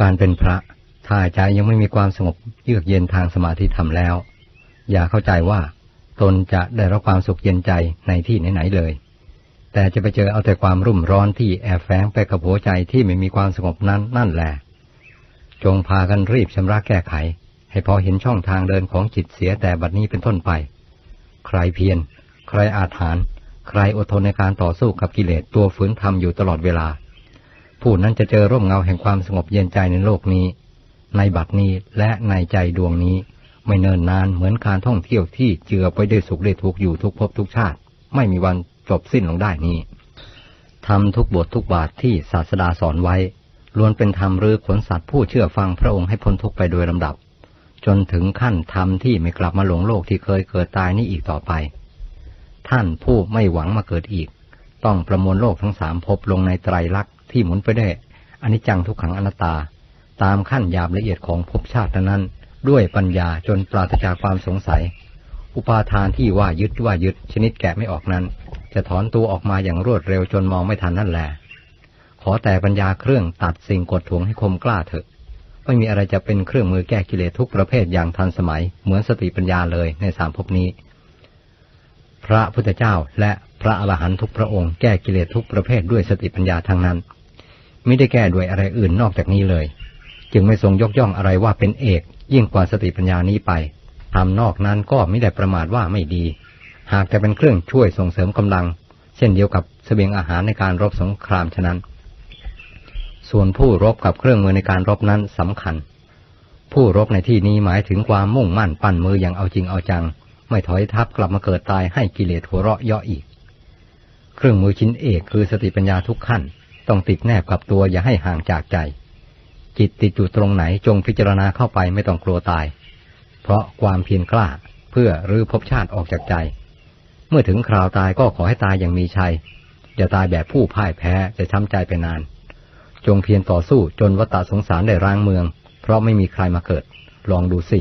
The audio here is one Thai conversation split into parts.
การเป็นพระถ้าใจยังไม่มีความสงบเยือกเย็นทางสมาธิธรรมแล้ว อย่าเข้าใจว่า ตนจะได้รับความสุขเย็นใจในที่ไหนๆเลย แต่จะไปเจอเอาแต่ความรุ่มร้อนที่แอบแฝงไปกับหัวใจที่ไม่มีความสงบนั้นนั่นแหละจงพากันรีบชำระแก้ไข ให้พอเห็นช่องทางเดินของจิตเสียแต่บัดนี้เป็นต้นไป ใครเพียรใครอาถรรพ์ใครอดทนในการต่อสู้กับกิเลสตัวฝืนทำอยู่ตลอดเวลา ผู้นั้นจะเจอร่มเงาแห่งความสงบเย็นใจในโลกนี้ ในบัดนี้และในใจดวงนี้ ไม่เนินนานเหมือนการท่องเที่ยวที่เจือไปด้วยสุขได้ทุกข์อยู่ทุกภพทุกชาติ ไม่มีวันจบสิ้นลงได้นี้ทำทุกบททุกบาทที่ศาสดาสอนไว้ล้วนเป็นธรรมหรือขนสัตว์ผู้เชื่อฟังพระองค์ให้พ้นทุกไปโดยลำดับ จนถึงขั้นธรรมที่ไม่กลับมาหลงโลกที่เคยเกิดตายนี้อีกต่อไป ท่านผู้ไม่หวังมาเกิดอีก ต้องประมวลโลกทั้งสามภพลงในไตรลักษณ์ ที่หมุนไปได้อนิจจังทุกขังอนัตตา ตามขั้นหยาบละเอียดของภพชาตินั้น ด้วยปัญญาจนปราศจากความสงสัย อุปาทานที่ว่ายึดว่ายึดชนิดแกะไม่ออกนั้น จะถอนตัวออกมาอย่างรวดเร็วจนมองไม่ทันนั่นแหละขอแต่ปัญญาเครื่องตัดสิ่งกดทวงให้คมกล้าเถอะไม่มีอะไรจะเป็นเครื่องมือแก้กิเลสทุกประเภทอย่างทันสมัย เหมือนสติปัญญาเลยในสามภพนี้ พระพุทธเจ้าและพระอรหันตุกพระองค์แก้กิเลสทุกประเภทด้วยสติปัญญาทั้งนั้น ไม่ได้แก้ด้วยอะไรอื่นนอกจากนี้เลย จึงไม่ทรงยกย่องอะไรว่าเป็นเอก ยิ่งกว่าสติปัญญานี้ไปทำนอกนั้นก็ไม่ได้ประมาทว่าไม่ดี หากแต่เป็นเครื่องช่วยส่งเสริมกำลัง เช่นเดียวกับเสบียงอาหารในการรบสงครามฉะนั้น ส่วนผู้รบกับเครื่องมือในการรบนั้นสำคัญ ผู้รบในที่นี้หมายถึงความมุ่งมั่นปั้นมืออย่างเอาจริงเอาจัง ไม่ถอยทับกลับมาเกิดตายให้กิเลสหัวเราะเยาะอีก เครื่องมือชิ้นเอกคือสติปัญญาทุกขั้น ต้องติดแนบกับตัวอย่าให้ห่างจากใจ จิตติดอยู่ตรงไหนจงพิจารณาเข้าไปไม่ต้องกลัวตาย เพราะความเพียรกล้าเพื่อรื้อภพชาติออกจากใจ เมื่อถึงคราวตายก็ขอให้ตายอย่างมีชัย อย่าตายแบบผู้พ่ายแพ้จะช้ำใจไปนาน จงเพียรต่อสู้จนวัฏสงสารได้ร้างเมือง เพราะไม่มีใครมาเกิด ลองดูสิ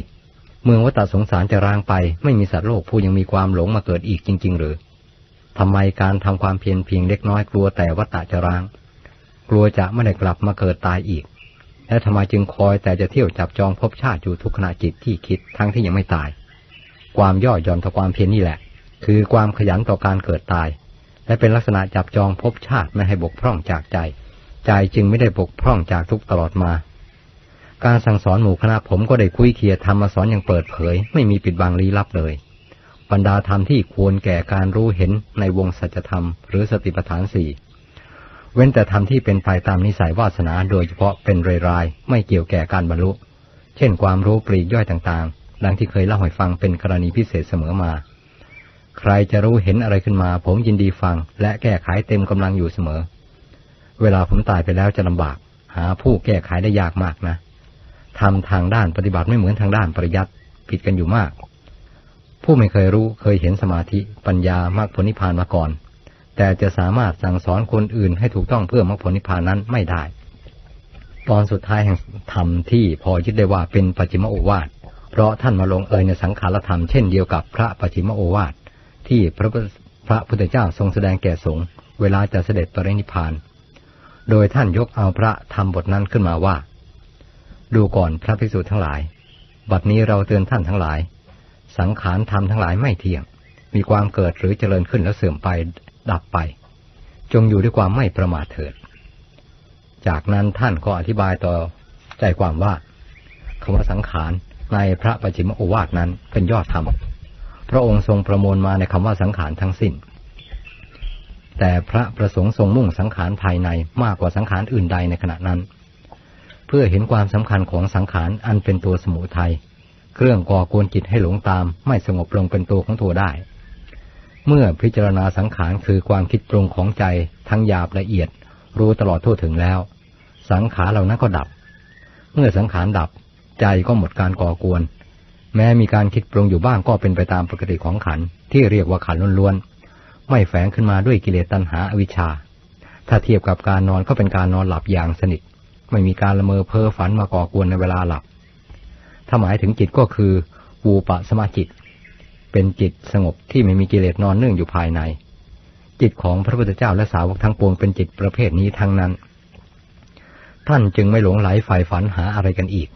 เมืองวัฏสงสารจะร้างไป ไม่มีสัตว์โลกผู้ยังมีความหลงมาเกิดอีกจริง ๆ หรือทำไมการทำความเพียรเพียงเล็กน้อยกลัวแต่วัฏจะร้าง กลัวจะไม่ได้กลับมาเกิดตายอีก และทำไมจึงคอยแต่จะเที่ยวจับจองภพชาติอยู่ทุกขณะจิตที่คิดทั้งที่ยังไม่ตาย ความย่อหย่อนต่อความเพียรนี่แหละ คือความขยันต่อการเกิดตาย และเป็นลักษณะจับจองภพชาติไม่ให้บกพร่องจากใจ ใจจึงไม่ได้บกพร่องจากทุกตลอดมา การสั่งสอนหมู่คณะผมก็ได้คุยเคียทำมาสอนอย่างเปิดเผย ไม่มีปิดบังลี้ลับเลยบรรดาธรรมที่ควรแก่การรู้เห็นในวงสัจธรรม หรือสติปัฏฐานสี่ เว้นแต่ธรรมที่เป็นไปตามนิสัยวาสนาโดยเฉพาะเป็นรายๆไม่เกี่ยวแก่การบรรลุ เช่นความรู้ปลีกย่อยต่างๆ ดังที่เคยเล่าให้ฟังเป็นกรณีพิเศษเสมอมา ใครจะรู้เห็นอะไรขึ้นมา ผมยินดีฟัง และแก้ไขเต็มกำลังอยู่เสมอ เวลาผมตายไปแล้วจะลำบาก หาผู้แก้ไขได้ยากมากนะทำทางด้านปฏิบัติไม่เหมือนทางด้านปริยัติผิดกันอยู่มาก ผู้ไม่เคยรู้เคยเห็นสมาธิปัญญามรรคผลนิพพานมาก่อน แต่จะสามารถสั่งสอนคนอื่นให้ถูกต้องเพื่อมรรคผลนิพพานนั้นไม่ได้ ตอนสุดท้ายแห่งธรรมที่พอยึดได้ว่าเป็นปัจจิมโอวาทเพราะท่านมาลงเอยในสังขารธรรมเช่นเดียวกับพระปัจฉิมโอวาทที่พระพระพุทธเจ้าทรงแสดงแก่สงฆ์เวลาจะเสด็จปรินิพพาน โดยท่านยกเอาพระธรรมบทนั้นขึ้นมาว่า ดูก่อนพระภิกษุทั้งหลาย บัดนี้เราเตือนท่านทั้งหลาย สังขารธรรมทั้งหลายไม่เที่ยง มีความเกิดหรือเจริญขึ้นแล้วเสื่อมไป ดับไป จงอยู่ด้วยความไม่ประมาทเถิด จากนั้นท่านก็อธิบายต่อใจความว่าคำว่าสังขารในพระปัจฉิมโอวาทนั้นเป็นยอดธรรม พระองค์ทรงประมวลมาในคำว่าสังขารทั้งสิ้น แต่พระประสงค์ทรงมุ่งสังขารภายในมากกว่าสังขารอื่นใดในขณะนั้น เพื่อเห็นความสำคัญของสังขารอันเป็นตัวสมุทัยเครื่องก่อกวนจิตให้หลงตามไม่สงบลงเป็นตัวของตัวได้ เมื่อพิจารณาสังขารคือความคิดปรุงของใจทั้งหยาบละเอียด รู้ตลอดทั่วถึงแล้ว สังขารเหล่านั้นก็ดับ เมื่อสังขารดับ ใจก็หมดการก่อกวน แม้มีการคิดปรุงอยู่บ้างก็เป็นไปตามปกติของขันที่เรียกว่าขันล้วนๆไม่แฝงขึ้นมาด้วยกิเลสตัณหาอวิชชา ถ้าเทียบกับการนอนก็เป็นการนอนหลับอย่างสนิท ไม่มีการละเมอเพ้อฝันมาก่อกวนในเวลาหลับถ้าหมายถึงจิตก็คือวูปะสมาจิต เป็นจิตสงบที่ไม่มีกิเลสนอนเนื่องอยู่ภายใน จิตของพระพุทธเจ้าและสาวกทั้งปวงเป็นจิตประเภทนี้ทั้งนั้น ท่านจึงไม่หลงไหลฝ่ายฝันหาอะไรกันอีก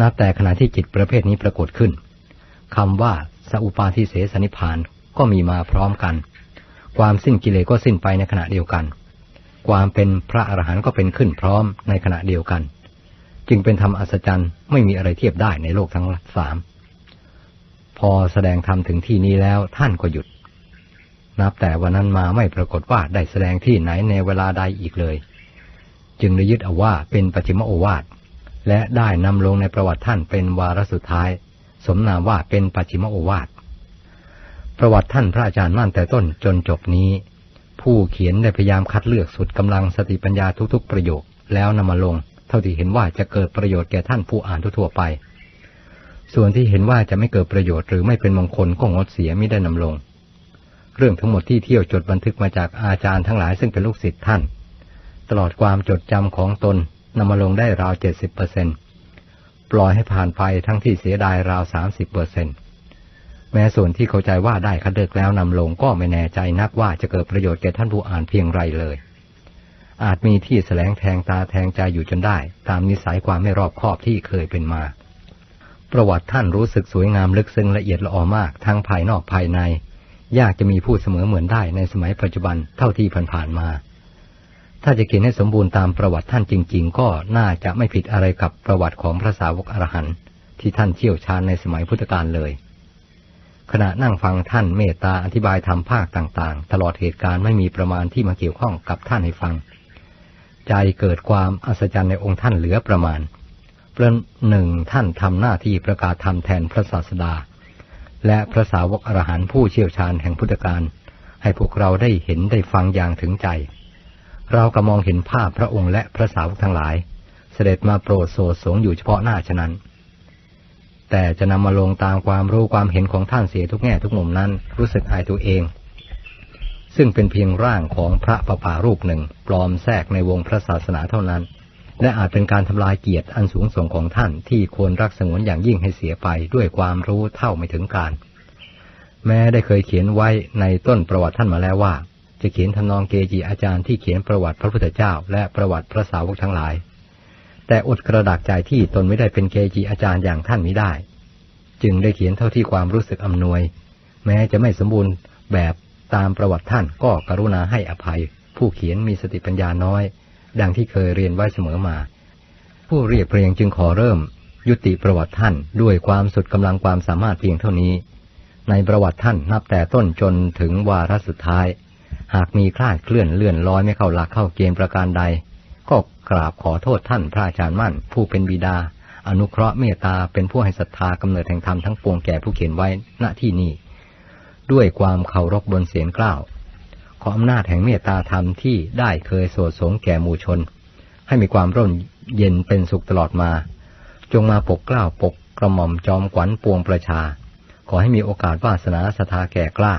นับแต่ขณะที่จิตประเภทนี้ปรากฏขึ้นคำว่าสัอุปาทิเสสนิพานก็มีมาพร้อมกัน ความสิ้นกิเลสก็สิ้นไปในขณะเดียวกัน ความเป็นพระอรหันต์ก็เป็นขึ้นพร้อมในขณะเดียวกัน จึงเป็นธรรมอัศจรรย์ไม่มีอะไรเทียบได้ในโลกทั้งสาม อแสดงธรรมถึงที่นี้แล้วท่านก็หยุด นับแต่วันนั้นมาไม่ปรากฏว่าได้แสดงที่ไหนในเวลาใดอีกเลย จึงได้ยึดเอาว่าเป็นปฏิมโอวาทและได้นำลงในประวัติท่านเป็นวาระสุดท้าย สมนามว่าเป็นปัจฉิมโอวาทประวัติท่านพระอาจารย์มั่นแต่ต้นจนจบนี้ ผู้เขียนได้พยายามคัดเลือกสุดกำลังสติปัญญาทุกๆประโยคแล้วนำมาลง เท่าที่เห็นว่าจะเกิดประโยชน์แก่ท่านผู้อ่านทั่วไป ส่วนที่เห็นว่าจะไม่เกิดประโยชน์หรือไม่เป็นมงคลก็งดเสียไม่ได้นำลง เรื่องทั้งหมดที่เที่ยวจดบันทึกมาจากอาจารย์ทั้งหลายซึ่งเป็นลูกศิษย์ท่าน ตลอดความจดจำของตนนำมาลงได้ราวเจ็ดสิบเปอร์เซ็นปล่อยให้ผ่านไปทั้งที่เสียดายราวสามสิบเปอร์เซ็นแม้ส่วนที่เข้าใจว่าได้คัดเลือกแล้วนำลงก็ไม่แน่ใจนักว่าจะเกิดประโยชน์แก่ท่านผู้อ่านเพียงไรเลย อาจมีที่แสลงแทงตาแทงใจอยู่จนได้ ตามนิสัยความไม่รอบคอบที่เคยเป็นมา ประวัติท่านรู้สึกสวยงามลึกซึ้งละเอียดละออมากทั้งภายนอกภายใน ยากจะมีผู้เสมอเหมือนได้ในสมัยปัจจุบันเท่าที่ผ่านๆมา ถ้าจะเขียนให้สมบูรณ์ตามประวัติท่านจริง ๆ ก็น่าจะไม่ผิดอะไรกับประวัติของพระสาวกอรหันต์ที่ท่านเชี่ยวชาญในสมัยพุทธกาลเลย ขณะนั่งฟังท่านเมตตาอธิบายธรรมภาคต่างๆ ตลอดเหตุการณ์ไม่มีประมาณที่มาเกี่ยวข้องกับท่านให้ฟัง ใจเกิดความอัศจรรย์ในองค์ท่านเหลือประมาณ พราะหนึ่งท่านทำหน้าที่ประกาศธรรมแทนพระศาสดา และพระสาวกอรหันต์ผู้เชี่ยวชาญแห่งพุทธการ ให้พวกเราได้เห็นได้ฟังอย่างถึงใจ เราก็มองเห็นภาพพระองค์และพระสาวกทั้งหลาย เสด็จมาโปรดโสดสงอยู่เฉพาะหน้าฉะนั้น แต่จะนำมาลงตามความรู้ความเห็นของท่านเสียทุกแง่ทุกมุมนั้นรู้สึกอายตัวเอง ซึ่งเป็นเพียงร่างของพระประปารูปหนึ่งปลอมแทรกในวงพระศาสนาเท่านั้น และอาจเป็นการทำลายเกียรติอันสูงส่งของท่านที่ควรรักสงวนอย่างยิ่งให้เสียไปด้วยความรู้เท่าไม่ถึงการ แม้ได้เคยเขียนไว้ในต้นประวัติท่านมาแล้วว่า จะเขียนทำนองเกจิอาจารย์ที่เขียนประวัติพระพุทธเจ้า และประวัติพระสาวกทั้งหลาย แต่อดกระดากใจที่ตนไม่ได้เป็นเกจิอาจารย์อย่างท่านมิได้ จึงได้เขียนเท่าที่ความรู้สึกอำนวย แม้จะไม่สมบูรณ์แบบตามประวัติท่านก็กรุณาให้อภัย ผู้เขียนมีสติปัญญาน้อย ดังที่เคยเรียนไว้เสมอมา ผู้เรียบเรียงจึงขอเริ่ม ยุติประวัติท่านด้วยความสุดกำลังความสามารถเพียงเท่านี้ ในประวัติท่านนับแต่ต้นจนถึงวาระสุดท้าย หากมีคลาดเคลื่อนเลื่อนลอยไม่เข้าหลักเข้าเกณฑ์ประการใด ก็กราบขอโทษท่านพระอาจารย์มั่น ผู้เป็นบิดา อนุเคราะห์เมตตาเป็นผู้ให้ศรัทธากำเนิดแห่งธรรมทั้งปวงแก่ผู้เขียนไว้ณที่นี้ด้วยความเคารพบนเสียงกล้าว ขออำนาจแห่งเมตตาธรรมที่ได้เคยโสดสงแก่หมู่ชน ให้มีความร่มเย็นเป็นสุขตลอดมา จงมาปกเกล้าปกกระหม่อมจอมขวัญปวงประชา ขอให้มีโอกาสวาสนาสถาแก่กล้า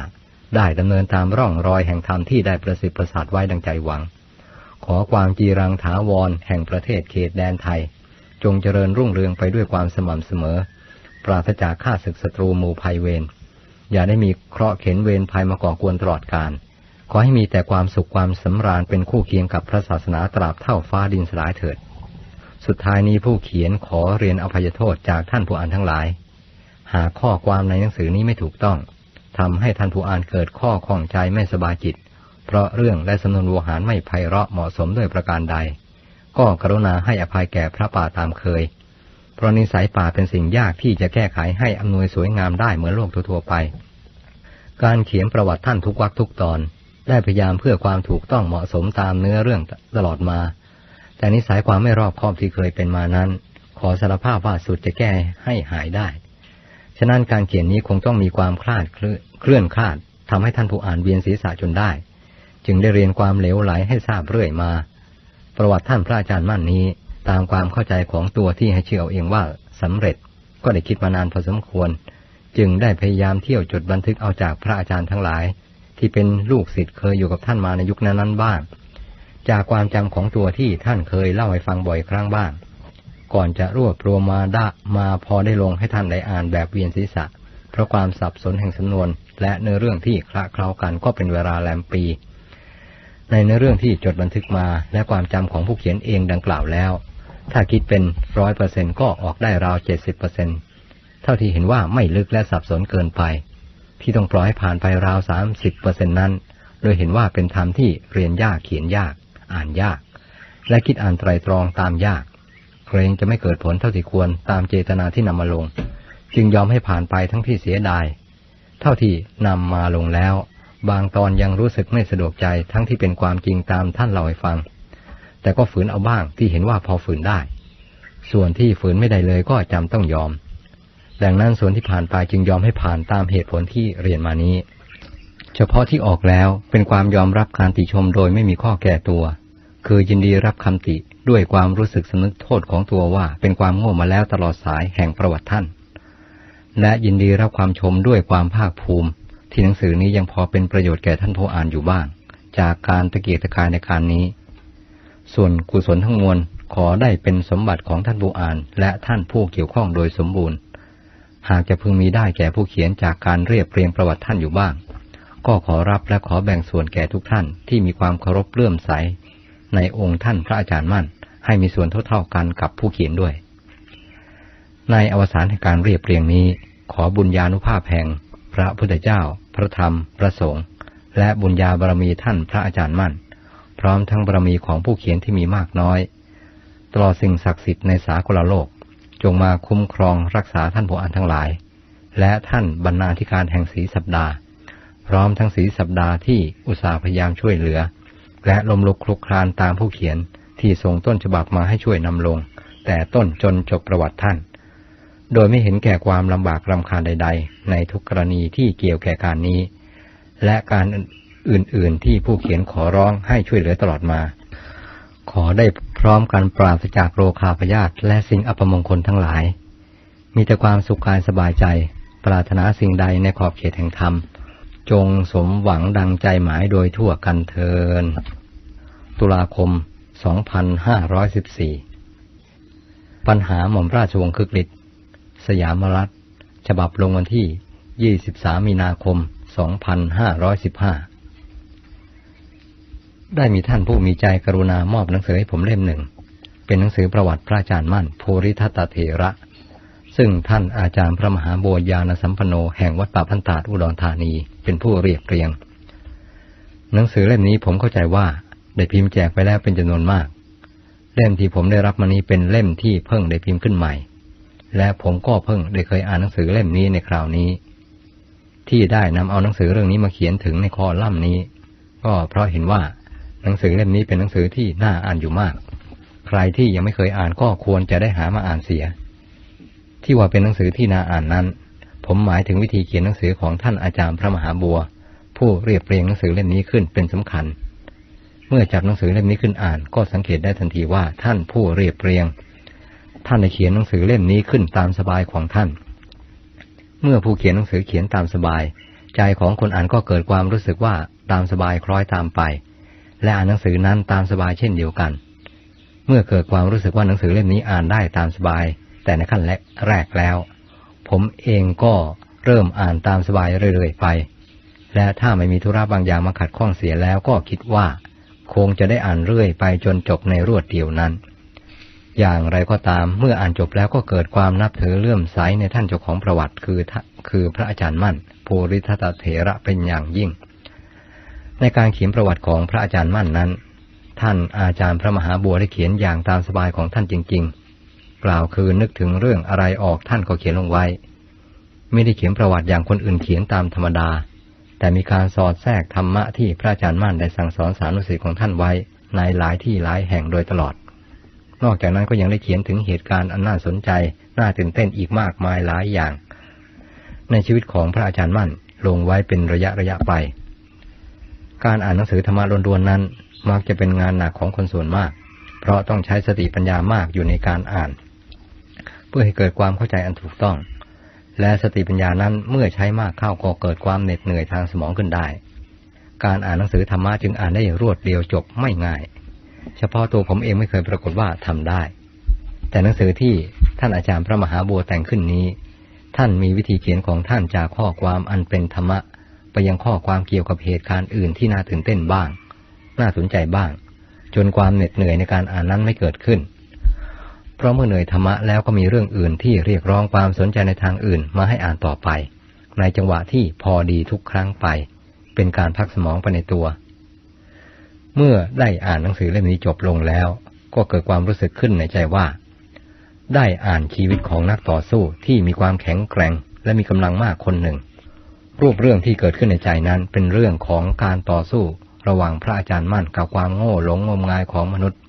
ได้ดำเนินตามร่องรอยแห่งธรรมที่ได้ประสิทธิ์ประสาทไว้ดังใจหวัง ขอความจีรังถาวรแห่งประเทศเขตแดนไทย จงเจริญรุ่งเรืองไปด้วยความสม่ำเสมอ ปราศจากข้าศึกศัตรูหมู่ภัยเวรอย่าได้มีเคราะห์เข็นเวรภัยมาก่อกวนตลอดกาล ขอให้มีแต่ความสุขความสำราญเป็นคู่เคียงกับพระศาสนาตราบเท่าฟ้าดินสลายเถิด สุดท้ายนี้ผู้เขียนขอเรียนอภัยโทษจากท่านผู้อ่านทั้งหลาย หากข้อความในหนังสือนี้ไม่ถูกต้องทำให้ท่านผู้อ่านเกิดข้อข้องใจไม่สบายจิต เพราะเรื่องและสำนวนโวหารไม่ไพเราะเหมาะสมด้วยประการใด ก็กรุณาให้อภัยแก่พระป่าตามเคย เพราะนิสัยป่าเป็นสิ่งยากที่จะแก้ไขให้อำนวยสวยงามได้เหมือนโลกทั่วไป การเขียนประวัติท่านทุกวักทุกตอน ได้พยายามเพื่อความถูกต้องเหมาะสมตามเนื้อเรื่องตลอดมา แต่นิสัยความไม่รอบคอบที่เคยเป็นมานั้น ขอสารภาพว่าสุดจะแก้ให้หายได้ ฉะนั้นการเขียนนี้คงต้องมีความคลาดเคลื่อนคลาดทำให้ท่านผู้อ่านเวียนศีรษะจนได้ จึงได้เรียนความเหลวไหลให้ทราบเรื่อยมา ประวัติท่านพระอาจารย์มั่นนี้ ตามความเข้าใจของตัวที่ให้เชื่อเอาเองว่าสำเร็จก็ได้คิดมานานพอสมควร จึงได้พยายามเที่ยวจดบันทึกเอาจากพระอาจารย์ทั้งหลาย ที่เป็นลูกศิษย์เคยอยู่กับท่านมาในยุคนั้นๆบ้าง จากความจำของตัวที่ท่านเคยเล่าให้ฟังบ่อยครั้งบ้าง ก่อนจะรวบรวมมาได้มาพอได้ลงให้ท่านได้อ่านแบบเวียนศีรษะ เพราะความสับสนแห่งสำนวน และเนื้อเรื่องที่คละเคล้ากันก็เป็นเวลาแลมปี ในเนื้อเรื่องที่จดบันทึกมาและความจำของผู้เขียนเองดังกล่าวแล้ว ถ้าคิดเป็นร้อยเปอร์เซ็นก็ออกได้ราวเจ็ดสิบเปอร์เซ็นเท่าที่เห็นว่าไม่ลึกและสับสนเกินไป ที่ต้องปล่อยให้ผ่านไปราวสามสิบเปอร์เซ็นนั้น โดยเห็นว่าเป็นธรรมที่เรียนยากเขียนยาก อ่านยาก และคิดอ่านไตรตรองตามยาก เกรงจะไม่เกิดผลเท่าที่ควรตามเจตนาที่นำมาลง จึงยอมให้ผ่านไปทั้งที่เสียดาย เท่าที่นำมาลงแล้ว บางตอนยังรู้สึกไม่สะดวกใจทั้งที่เป็นความจริงตามท่านเล่าให้ฟัง แต่ก็ฝืนเอาบ้างที่เห็นว่าพอฝืนได้ ส่วนที่ฝืนไม่ได้เลยก็จำต้องยอม ดังนั้นส่วนที่ผ่านไปจึงยอมให้ผ่านตามเหตุผลที่เรียนมานี้ เฉพาะที่ออกแล้วเป็นความยอมรับการติชมโดยไม่มีข้อแก้ตัว คือยินดีรับคำติด้วยความรู้สึกสำนึกโทษของตัวว่า เป็นความโง่มาแล้วตลอดสายแห่งประวัติท่าน และยินดีรับความชมด้วยความภาคภูมิ ที่หนังสือนี้ยังพอเป็นประโยชน์แก่ท่านผู้อ่านอยู่บ้าง จากการตะเกียกตะกายในการนี้ ส่วนกุศลทั้งมวลขอได้เป็นสมบัติของท่านผู้อ่าน และท่านผู้เกี่ยวข้องโดยสมบูรณ์ หากจะพึงมีได้แก่ผู้เขียนจากการเรียบเรียงประวัติท่านอยู่บ้าง ก็ขอรับและขอแบ่งส่วนแก่ทุกท่านที่มีความเคารพเลื่อมใส ในองค์ท่านพระอาจารย์มั่น ให้มีส่วนเท่าๆกันกับผู้เขียนด้วย ในอวสานแห่งการเรียบเรียงนี้ ขอบุญญาณุภาพแห่ง พระพุทธเจ้า พระธรรม พระสงฆ์และบุญญาบารมีท่านพระอาจารย์มั่น พร้อมทั้งบารมีของผู้เขียนที่มีมากน้อย ตลอดสิ่งศักดิ์สิทธิ์ในสากลโลก จงมาคุ้มครองรักษาท่านผู้อ่านทั้งหลาย และท่านบรรณาธิการแห่งศรีสัปดาห์ พร้อมทั้งศรีสัปดาห์ที่อุตสาห์พยายามช่วยเหลือ และลมลุกคลุกคลานตามผู้เขียนที่ส่งต้นฉบับมาให้ช่วยนำลง แต่ต้นจนจบประวัติท่าน โดยไม่เห็นแก่ความลำบากรำคาญใด ๆ ในทุกกรณีที่เกี่ยวแก่การนี้ และการอื่นๆที่ผู้เขียนขอร้องให้ช่วยเหลือตลอดมา ขอได้พร้อมกันปราศจากโรคาพยาธิและสิ่งอัปมงคลทั้งหลาย มีแต่ความสุขกายสบายใจ ปรารถนาสิ่งใดในขอบเขตแห่งธรรม จงสมหวังดังใจหมายโดยทั่วกันเทิน ตุลาคม 2514 ปัญหาหม่อมราชวงศ์คึกฤทธิ์สยามรัฐ ฉบับลงวันที่ 23 มีนาคม 2515 ได้มีท่านผู้มีใจกรุณามอบหนังสือให้ผมเล่มหนึ่ง เป็นหนังสือประวัติพระอาจารย์มั่นภูริทัตเถระ ซึ่งท่านอาจารย์พระมหาโบญาณสัมปันโนแห่งวัดป่าพันตาดอุดรธานีเป็นผู้เรียบเรียง หนังสือเล่มนี้ผมเข้าใจว่าได้พิมพ์แจกไปแล้วเป็นจำนวนมาก เล่มที่ผมได้รับมานี้เป็นเล่มที่เพิ่งได้พิมพ์ขึ้นใหม่ และผมก็เพิ่งได้เคยอ่านหนังสือเล่มนี้ในคราวนี้ ที่ได้นำเอาหนังสือเรื่องนี้มาเขียนถึงในคอลัมน์นี้ ก็เพราะเห็นว่า หนังสือเล่มนี้เป็นหนังสือที่น่าอ่านอยู่มาก ใครที่ยังไม่เคยอ่านก็ควรจะได้หามาอ่านเสีย ที่ว่าเป็นหนังสือที่น่าอ่านนั้น ผมหมายถึงวิธีเขียนหนังสือของท่านอาจารย์พระมหาบัว ผู้เรียบเรียงหนังสือเล่มนี้ขึ้นเป็นสำคัญ เมื่อจับหนังสือเล่มนี้ขึ้นอ่าน ก็สังเกตได้ทันทีว่าท่านผู้เรียบเรียง ท่านได้เขียนหนังสือเล่มนี้ขึ้นตามสบายของท่าน เมื่อผู้เขียนหนังสือเขียนตามสบาย ใจของคนอ่านก็เกิดความรู้สึกว่าตามสบายคล้อยตามไป และอ่านหนังสือนั้นตามสบายเช่นเดียวกัน เมื่อเกิดความรู้สึกว่าหนังสือเล่มนี้อ่านได้ตามสบาย แต่ในขั้นแรกแล้ว ผมเองก็เริ่มอ่านตามสบายเรื่อยๆไป และถ้าไม่มีธุระบางอย่างมาขัดข้องเสียแล้วก็คิดว่า คงจะได้อ่านเรื่อยไปจนจบในรวดเดียวนั้น อย่างไรก็ตามเมื่ออ่านจบแล้วก็เกิดความนับถือเลื่อมใสในท่านเจ้าของประวัติคือคือพระอาจารย์มั่นภูริทัตเถระเป็นอย่างยิ่ง ในการเขียนประวัติของพระอาจารย์มั่นนั้น ท่านอาจารย์พระมหาบัวได้เขียนอย่างตามสบายของท่านจริง ๆ กล่าวคือนึกถึงเรื่องอะไรออกท่านก็เขียนลงไว้ ไม่ได้เขียนประวัติอย่างคนอื่นเขียนตามธรรมดา แต่มีการสอดแทรกธรรมะที่พระอาจารย์มั่นได้สั่งสอนสานุสิทธิ์ของท่านไว้ในหลายที่หลายแห่งโดยตลอด นอกจากนั้นก็ยังได้เขียนถึงเหตุการณ์อันน่าสนใจ น่าตื่นเต้นอีกมากมายหลายอย่าง ในชีวิตของพระอาจารย์มั่นลงไว้เป็นระยะระยะไป การอ่านหนังสือธรรมะล้วนๆนั้น มักจะเป็นงานหนักของคนส่วนมาก เพราะต้องใช้สติปัญญามากอยู่ในการอ่าน เพื่อให้เกิดความเข้าใจอันถูกต้อง และสติปัญญานั้นเมื่อใช้มากเข้าก็เกิดความเหน็ดเหนื่อยทางสมองขึ้นได้ การอ่านหนังสือธรรมะจึงอ่านได้รวดเดียวจบไม่ง่าย เฉพาะตัวผมเองไม่เคยปรากฏว่าทำได้ แต่หนังสือที่ท่านอาจารย์พระมหาบัวแต่งขึ้นนี้ ท่านมีวิธีเขียนของท่านจากข้อความอันเป็นธรรมะ ไปยังข้อความเกี่ยวกับเหตุการณ์อื่นที่น่าตื่นเต้นบ้าง น่าสนใจบ้าง จนความเหน็ดเหนื่อยในการอ่านนั้นไม่เกิดขึ้น เพราะเมื่อเหนื่อยธรรมะแล้วก็มีเรื่องอื่นที่เรียกร้องความสนใจในทางอื่นมาให้อ่านต่อไป ในจังหวะที่พอดีทุกครั้งไป เป็นการพักสมองไปในตัว เมื่อได้อ่านหนังสือเล่มนี้จบลงแล้ว ก็เกิดความรู้สึกขึ้นในใจว่า ได้อ่านชีวิตของนักต่อสู้ที่มีความแข็งแกร่ง และมีกำลังมากคนหนึ่ง รูปเรื่องที่เกิดขึ้นในใจนั้นเป็นเรื่องของการต่อสู้ระหว่างพระอาจารย์มั่นกับความโง่หลงงมงายของมนุษย์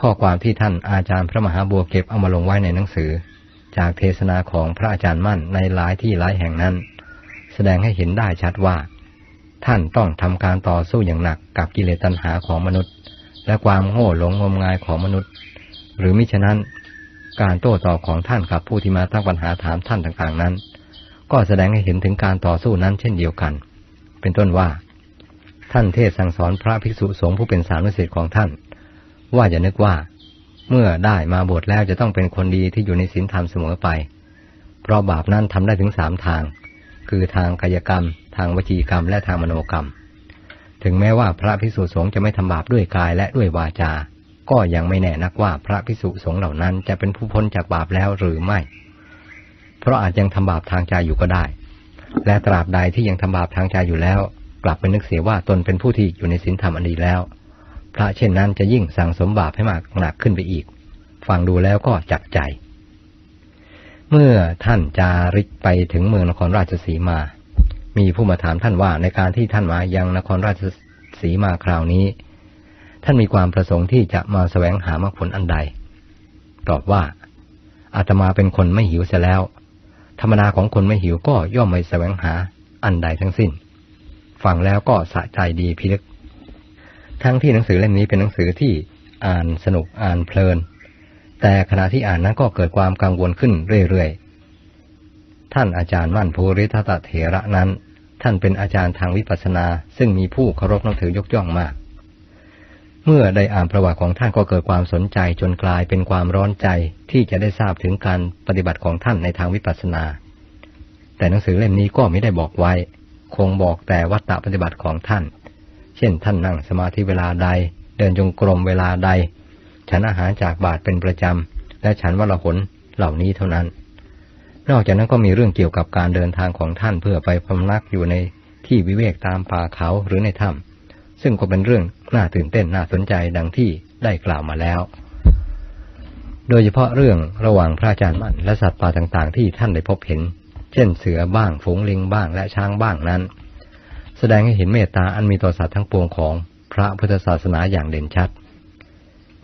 ข้อความที่ท่านอาจารย์พระมหาบัวเก็บเอามาลงไว้ในหนังสือ จากเทศนาของพระอาจารย์มั่นในหลายที่หลายแห่งนั้น แสดงให้เห็นได้ชัดว่า ท่านต้องทำการต่อสู้อย่างหนักกับกิเลสตัณหาของมนุษย์ และความโง่หลงงมงายของมนุษย์ หรือมิฉะนั้น การโต้ตอบของท่านกับผู้ที่มาตั้งปัญหาถามท่านต่างๆนั้น ก็แสดงให้เห็นถึงการต่อสู้นั้นเช่นเดียวกัน เป็นต้นว่า ท่านเทศสั่งสอนพระภิกษุสงฆ์ผู้เป็นสานุสิทธิ์ของท่าน ว่าอย่านึกว่า เมื่อได้มาบวชแล้วจะต้องเป็นคนดีที่อยู่ในศีลธรรมเสมอไป เพราะบาปนั้นทำได้ถึงสามทาง คือทางกายกรรม ทางวจีกรรม และทางมโนกรรม ถึงแม้ว่าพระภิกษุสงฆ์จะไม่ทำบาปด้วยกายและด้วยวาจา ก็ยังไม่แน่นักว่าพระภิกษุสงฆ์เหล่านั้นจะเป็นผู้พ้นจากบาปแล้วหรือไม่ เพราะอาจยังทำบาปทางใจอยู่ก็ได้ และตราบใดที่ยังทำบาปทางใจอยู่แล้ว กลับไปนึกเสียว่าตนเป็นผู้ที่อยู่ในศีลธรรมอันดีแล้ว พระเช่นนั้นจะยิ่งสั่งสมบาปให้มากหนักขึ้นไปอีก ฟังดูแล้วก็จับใจ เมื่อท่านจาริกไปถึงเมืองนครราชสีมา มีผู้มาถามท่านว่าในการที่ท่านมายังนครราชสีมาคราวนี้ ท่านมีความประสงค์ที่จะมาแสวงหามรรคผลอันใด ตอบว่าอาตมาเป็นคนไม่หิวเสียแล้ว ธรรมดาของคนไม่หิวก็ย่อมไม่แสวงหาอันใดทั้งสิ้น ฟังแล้วก็สะใจดีพิลึก ทั้งที่หนังสือเล่มนี้เป็นหนังสือที่อ่านสนุกอ่านเพลิน แต่ขณะที่อ่านนั้นก็เกิดความกังวลขึ้นเรื่อยๆ ท่านอาจารย์มั่นภูริทัตเถระนั้น ท่านเป็นอาจารย์ทางวิปัสสนา ซึ่งมีผู้เคารพนับถือยกย่องมาก เมื่อได้อ่านประวัติของท่านก็เกิดความสนใจจนกลายเป็นความร้อนใจที่จะได้ทราบถึงการปฏิบัติของท่านในทางวิปัสสนา แต่หนังสือเล่มนี้ก็ไม่ได้บอกไว้ คงบอกแต่วัตถปฏิบัติของท่าน เช่นท่านนั่งสมาธิเวลาใด เดินจงกรมเวลาใด ฉันอาหารจากบาทเป็นประจำ และฉันวัละหนเหล่านี้เท่านั้น นอกจากนั้นก็มีเรื่องเกี่ยวกับการเดินทางของท่านเพื่อไปพำนักอยู่ในที่วิเวกตามป่าเขาหรือในถ้ำซึ่งก็เป็นเรื่อง น่าตื่นเต้นน่าสนใจดังที่ได้กล่าวมาแล้ว โดยเฉพาะเรื่องระหว่างพระอาจารย์มั่นและสัตว์ป่าต่างๆ ที่ท่านได้พบเห็น เช่นเสือบ้าง ฝูงลิงบ้างและช้างบ้างนั้น แสดงให้เห็นเมตตาอันมีต่อสัตว์ทั้งปวงของพระพุทธศาสนาอย่างเด่นชัด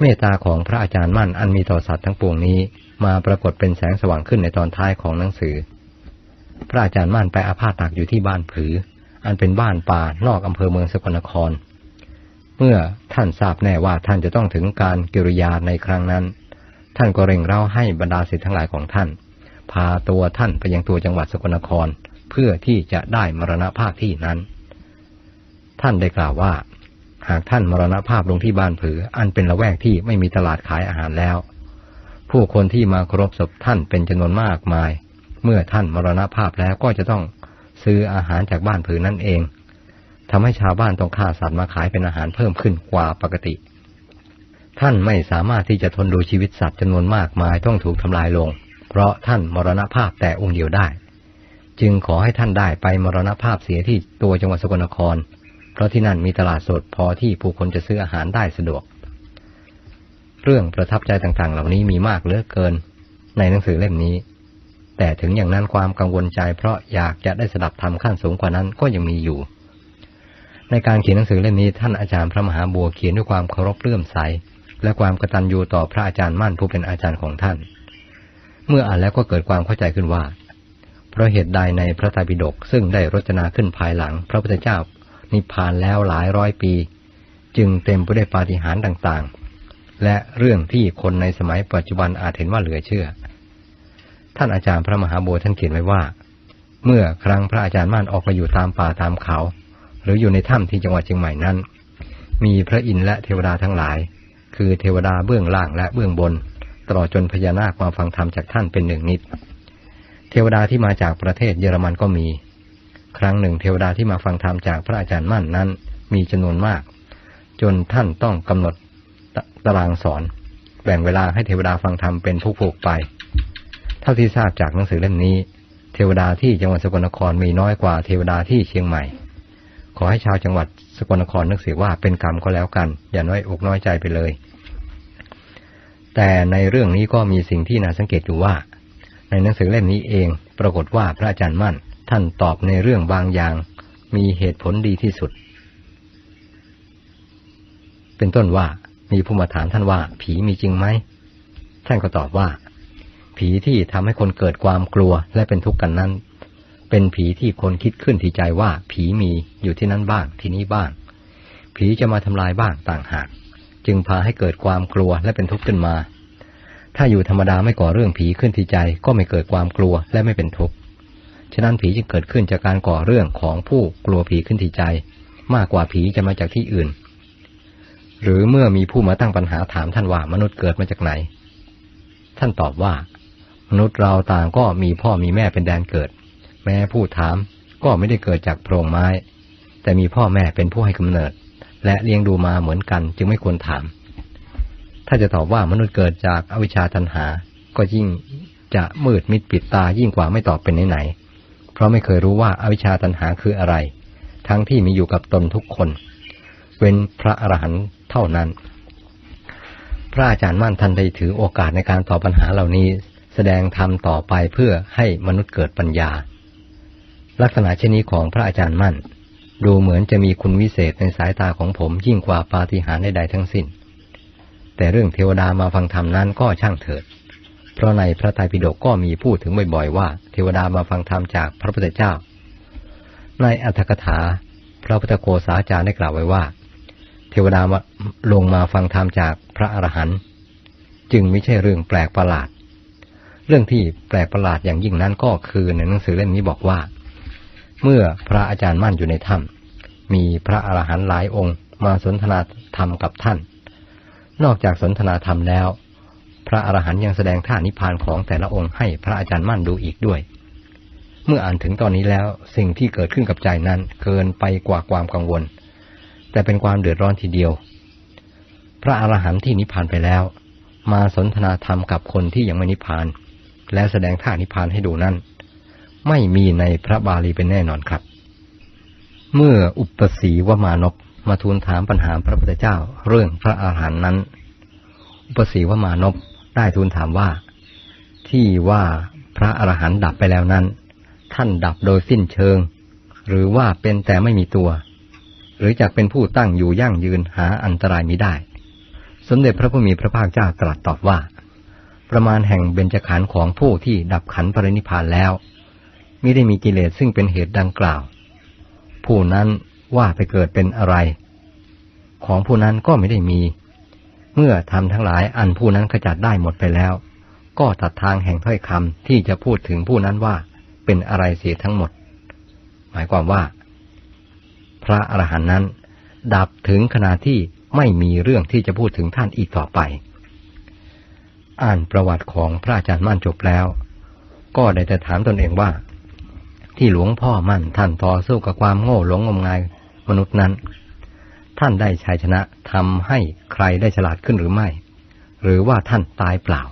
เมตตาของพระอาจารย์มั่นอันมีต่อสัตว์ทั้งปวงนี้ มาปรากฏเป็นแสงสว่างขึ้นในตอนท้ายของหนังสือ พระอาจารย์มั่นไปอาพาธตักอยู่ที่บ้านผือ อันเป็นบ้านป่านอกอำเภอเมืองสกลนคร เมื่อท่านทราบแน่ว่าท่านจะต้องถึงการกิริยาในครั้งนั้น ท่านก็เร่งเร้าให้บรรดาศิษย์ทั้งหลายของท่าน พาตัวท่านไปยังตัวจังหวัดสกลนคร เพื่อที่จะได้มรณภาพที่นั้น ท่านได้กล่าวว่า หากท่านมรณภาพลงที่บ้านผือ อันเป็นละแวกที่ไม่มีตลาดขายอาหารแล้ว ผู้คนที่มาครบศพท่านเป็นจำนวนมากมาย เมื่อท่านมรณภาพแล้วก็จะต้องซื้ออาหารจากบ้านผือนั่นเอง ทำให้ชาวบ้านต้องฆ่าสัตว์มาขายเป็นอาหารเพิ่มขึ้นกว่าปกติ ท่านไม่สามารถที่จะทนดูชีวิตสัตว์จำนวนมากมายต้องถูกทำลายลง เพราะท่านมรณภาพแต่องค์เดียวได้ จึงขอให้ท่านได้ไปมรณภาพเสียที่ตัวจังหวัดสกลนคร เพราะที่นั่นมีตลาดสดพอที่ผู้คนจะซื้ออาหารได้สะดวก เรื่องประทับใจต่างๆ เหล่านี้มีมากเหลือเกิน ในหนังสือเล่มนี้ แต่ถึงอย่างนั้นความกังวลใจเพราะอยากจะได้สดับธรรมขั้นสูงกว่านั้นก็ยังมีอยู่ ในการเขียนหนังสือเล่มนี้ท่านอาจารย์พระมหาบัวเขียนด้วยความเคารพเลื่อมใส และความกตัญญูต่อพระอาจารย์มั่นผู้เป็นอาจารย์ของท่าน เมื่ออ่านแล้วก็เกิดความเข้าใจขึ้นว่า เพราะเหตุใดในพระไตรปิฎกซึ่งได้รจนาขึ้นภายหลัง พระพุทธเจ้านิพพานแล้วหลายร้อยปี จึงเต็มไปด้วยปาฏิหาริย์ต่างๆ และเรื่องที่คนในสมัยปัจจุบันอาจเห็นว่าเหลือเชื่อ ท่านอาจารย์พระมหาบัวท่านเขียนไว้ว่า เมื่อครั้งพระอาจารย์มั่นออกไปอยู่ตามป่าตามเขา หรืออยู่ในถ้ำที่จังหวัดเชียงใหม่นั้น มีพระอินทร์และเทวดาทั้งหลาย คือเทวดาเบื้องล่างและเบื้องบน ตลอดจนพญานาคมาฟังธรรมจากท่านเป็นหนึ่งนิด เทวดาที่มาจากประเทศเยอรมันก็มี ครั้งหนึ่งเทวดาที่มาฟังธรรมจากพระอาจารย์มั่นนั้น มีจำนวนมาก จนท่านต้องกำหนดตารางสอน แบ่งเวลาให้เทวดาฟังธรรมเป็นผู้ผูกไป เท่าที่ทราบจากหนังสือเล่มนี้ เทวดาที่จังหวัดสกลนครมีน้อยกว่าเทวดาที่เชียงใหม่ อให้ชาวจังหวัดสกลนครนึกเสียว่าเป็นกรรมก็แล้วกัน อย่าน้อยอกน้อยใจไปเลย แต่ในเรื่องนี้ก็มีสิ่งที่น่าสังเกตอยู่ว่า ในหนังสือเล่มนี้เอง ปรากฏว่าพระอาจารย์มั่น ท่านตอบในเรื่องบางอย่าง มีเหตุผลดีที่สุด เป็นต้นว่ามีผู้มาถามท่านว่า ผีมีจริงไหมท่านก็ตอบว่า ผีที่ทำให้คนเกิดความกลัวและเป็นทุกข์กันนั้น เป็นผีที่คนคิดขึ้นที่ใจว่าผีมีอยู่ที่นั่นบ้างที่นี่บ้าง ผีจะมาทำลายบ้างต่างหาก จึงพาให้เกิดความกลัวและเป็นทุกข์ขึ้นมา ถ้าอยู่ธรรมดาไม่ก่อเรื่องผีขึ้นที่ใจก็ไม่เกิดความกลัวและไม่เป็นทุกข์ฉะนั้นผีจึงเกิดขึ้นจากการก่อเรื่องของผู้กลัวผีขึ้นที่ใจ มากกว่าผีจะมาจากที่อื่น หรือเมื่อมีผู้มาตั้งปัญหาถามท่านว่ามนุษย์เกิดมาจากไหน ท่านตอบว่า มนุษย์เราต่างก็มีพ่อมีแม่เป็นแดนเกิด แม้ผู้ถามก็ไม่ได้เกิดจากโพรงไม้ แต่มีพ่อแม่เป็นผู้ให้กำเนิด และเลี้ยงดูมาเหมือนกันจึงไม่ควรถาม ถ้าจะตอบว่ามนุษย์เกิดจากอวิชชาตันหา ก็ยิ่งจะมืดมิดปิดตายิ่งกว่าไม่ตอบเป็นไหนๆเพราะไม่เคยรู้ว่าอาวิชชาตันหาคืออะไร ทั้งที่มีอยู่กับตนทุกคน เว้นพระอรหันต์เท่านั้น พระอาจารย์มั่นท่านได้ถือโอกาสในการตอบปัญหาเหล่านี้ แสดงธรรมต่อไปเพื่อให้มนุษย์เกิดปัญญา ลักษณะเช่นนี้ของพระอาจารย์มั่น ดูเหมือนจะมีคุณวิเศษในสายตาของผมยิ่งกว่าปาฏิหาริย์ใดๆทั้งสิ้น แต่เรื่องเทวดามาฟังธรรมนั้นก็ช่างเถิด เพราะในพระไตรปิฎกก็มีพูดถึงบ่อยๆว่า เทวดามาฟังธรรมจากพระพุทธเจ้า ในอัตถกถา พระพุทธโกษาจารย์ได้กล่าวไว้ว่า เทวดามาลงมาฟังธรรมจากพระอรหันต์จึงไม่ใช่เรื่องแปลกประหลาด เรื่องที่แปลกประหลาดอย่างยิ่งนั้นก็คือในหนังสือเล่มนี้บอกว่า เมื่อพระอาจารย์มั่นอยู่ในถ้ำมีพระอรหันต์หลายองค์มาสนทนาธรรมกับท่าน นอกจากสนทนาธรรมแล้ว พระอรหันต์ยังแสดงท่านิพพานของแต่ละองค์ให้พระอาจารย์มั่นดูอีกด้วย เมื่ออ่านถึงตอนนี้แล้วสิ่งที่เกิดขึ้นกับใจนั้นเกินไปกว่าความกังวล แต่เป็นความเดือดร้อนทีเดียว พระอรหันต์ที่นิพพานไปแล้ว มาสนทนาธรรมกับคนที่ยังไม่นิพพาน แล้วแสดงท่านิพพานให้ดูนั้น ไม่มีในพระบาลีเป็นแน่นอนครับ เมื่ออุปสีวมานพมาทูลถามปัญหาพระพุทธเจ้าเรื่องพระอาหารหันต์นั้น อุปสีวมานพได้ทูลถามว่า ที่ว่าพระอรหันต์ดับไปแล้วนั้น ท่านดับโดยสิ้นเชิง หรือว่าเป็นแต่ไม่มีตัว หรือจากเป็นผู้ตั้งอยู่ยั่งยืนหาอันตรายมิได้ สมเด็จพระผู้มีพระภาคเจ้าตรัสตอบว่า ประมาณแห่งเบญจขันธ์ของผู้ที่ดับขันธ์ปรินิพานแล้ว มิได้มีกิเลสซึ่งเป็นเหตุดังกล่าว ผู้นั้นว่าไปเกิดเป็นอะไร ของผู้นั้นก็ไม่ได้มี เมื่อทำทั้งหลายอันผู้นั้นขจัดได้หมดไปแล้ว ก็ตัดทางแห่งถ้อยคำที่จะพูดถึงผู้นั้นว่าเป็นอะไรเสียทั้งหมด หมายความว่า พระอรหันต์นั้น ดับถึงขนาดที่ไม่มีเรื่องที่จะพูดถึงท่านอีกต่อไป อ่านประวัติของพระอาจารย์มั่นจบแล้ว ก็ได้แต่ถามตนเองว่า ที่หลวงพ่อมั่นท่านต่อสู้กับความโง่หลงงมงายมนุษย์นั้น ท่านได้ชัยชนะทำให้ใครได้ฉลาดขึ้นหรือไม่ หรือว่าท่านตายเปล่า